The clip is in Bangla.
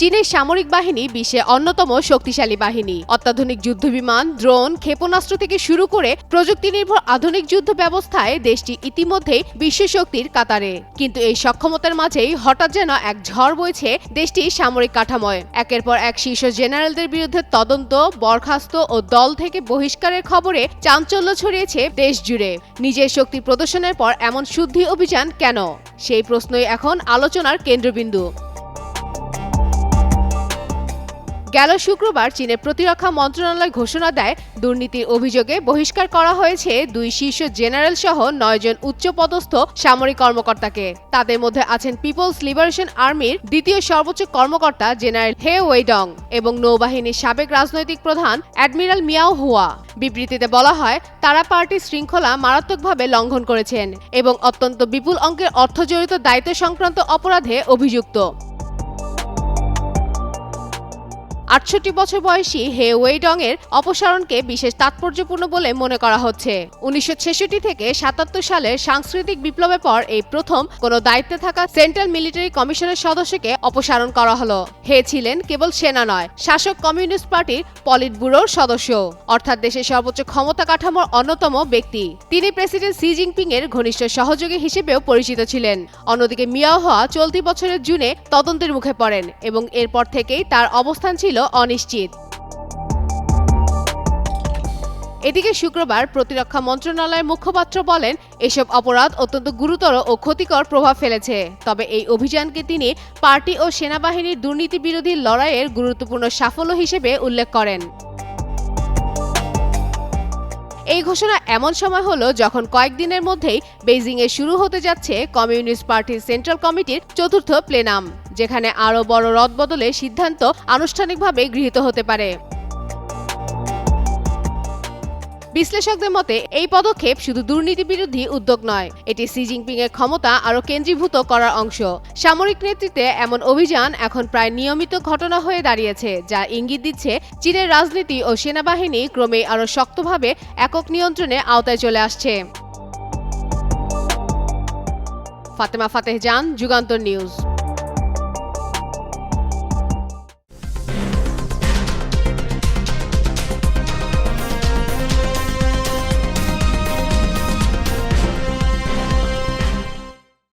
চীনের সামরিক বাহিনী বিশ্বে অন্যতম শক্তিশালী বাহিনী। অত্যাধুনিক যুদ্ধবিমান ড্রোন, ক্ষেপণাস্ত্র থেকে শুরু করে প্রযুক্তি নির্ভর আধুনিক যুদ্ধ ব্যবস্থায় দেশটি ইতিমধ্যেই বিশ্ব শক্তির কাতারে। কিন্তু এই সক্ষমতার মাঝেই হঠাৎ যেন এক ঝড় বইছে দেশটির সামরিক কাঠামোয়। একের পর এক শীর্ষ জেনারেলদের বিরুদ্ধে তদন্ত, বরখাস্ত ও দল থেকে বহিষ্কারের খবরে চাঞ্চল্য ছড়িয়েছে দেশ জুড়ে। নিজের শক্তি প্রদর্শনের পর এমন শুদ্ধি অভিযান কেন? সেই প্রশ্নই এখন আলোচনার কেন্দ্রবিন্দু। গেল শুক্রবার চীনের প্রতিরক্ষা মন্ত্রণালয় ঘোষণা দেয়, দুর্নীতির অভিযোগে বহিষ্কার করা হয়েছে দুই শীর্ষ জেনারেল সহ নয়জন উচ্চপদস্থ সামরিক কর্মকর্তাকে। তাদের মধ্যে আছেন পিপলস লিবারেশন আর্মির দ্বিতীয় সর্বোচ্চ কর্মকর্তা জেনারেল হে ওয়েডং এবং নৌবাহিনীর সাবেক রাজনৈতিক প্রধান অ্যাডমিরাল মিয়াও হুয়া। বিবৃতিতে বলা হয়, তারা পার্টির শৃঙ্খলা মারাত্মকভাবে লঙ্ঘন করেছেন এবং অত্যন্ত বিপুল অঙ্কের অর্থজড়িত দায়িত্ব সংক্রান্ত অপরাধে অভিযুক্ত। আটষট্টি বছর বয়সী হে ওয়েডং এর অপসারণকে বিশেষ তাৎপর্যপূর্ণ বলে মনে করা হচ্ছে। উনিশশো ছেষট্টি থেকে সাতাত্তর সালের সাংস্কৃতিক বিপ্লবের পর এই প্রথম কোনো দায়িত্বে থাকা সেন্ট্রাল মিলিটারি কমিশনের সদস্যকে অপসারণ করা হলো। হে ছিলেন কেবল সেনা নয়, শাসক কমিউনিস্ট পার্টির পলিট ব্যুরোর সদস্য, অর্থাৎ দেশের সর্বোচ্চ ক্ষমতা কাঠামোর অন্যতম ব্যক্তি। তিনি প্রেসিডেন্ট সি জিনপিং এর ঘনিষ্ঠ সহযোগী হিসেবেও পরিচিত ছিলেন। অন্যদিকে মিয়াও হওয়া চলতি বছরের জুনে তদন্তের মুখে পড়েন এবং এরপর থেকেই তার অবস্থান ছিল অনিশ্চিত। এদিকে শুক্রবার প্রতিরক্ষা মন্ত্রণালয়ের মুখপাত্র বলেন, এসব অপরাধ অত্যন্ত গুরুতর ও ক্ষতিকর প্রভাব ফেলেছে। তবে এই অভিযানকে তিনি পার্টি ও সেনাবাহিনীর দুর্নীতি বিরোধী লড়াইয়ের গুরুত্বপূর্ণ সাফল্য হিসেবে উল্লেখ করেন। এই ঘোষণা এমন সময় হলো যখন কয়েকদিনের মধ্যেই বেইজিংয়ে শুরু হতে যাচ্ছে কমিউনিস্ট পার্টির সেন্ট্রাল কমিটির চতুর্থ প্লেনাম, যেখানে আরও বড় রদবদলের সিদ্ধান্ত আনুষ্ঠানিকভাবে গৃহীত হতে পারে। বিশ্লেষকদের মতে, এই পদক্ষেপ শুধু দুর্নীতি বিরোধী উদ্যোগ নয়, এটি সি জিনপিং এর ক্ষমতা আরও কেন্দ্রীভূত করার অংশ। সামরিক নেতৃত্বে এমন অভিযান এখন প্রায় নিয়মিত ঘটনা হয়ে দাঁড়িয়েছে, যা ইঙ্গিত দিচ্ছে চীনের রাজনীতি ও সেনাবাহিনী ক্রমেই আরও শক্তভাবে একক নিয়ন্ত্রণে আওতায় চলে আসছে। ফাতেমা ফাতেহ জান, যুগান্তর নিউজ।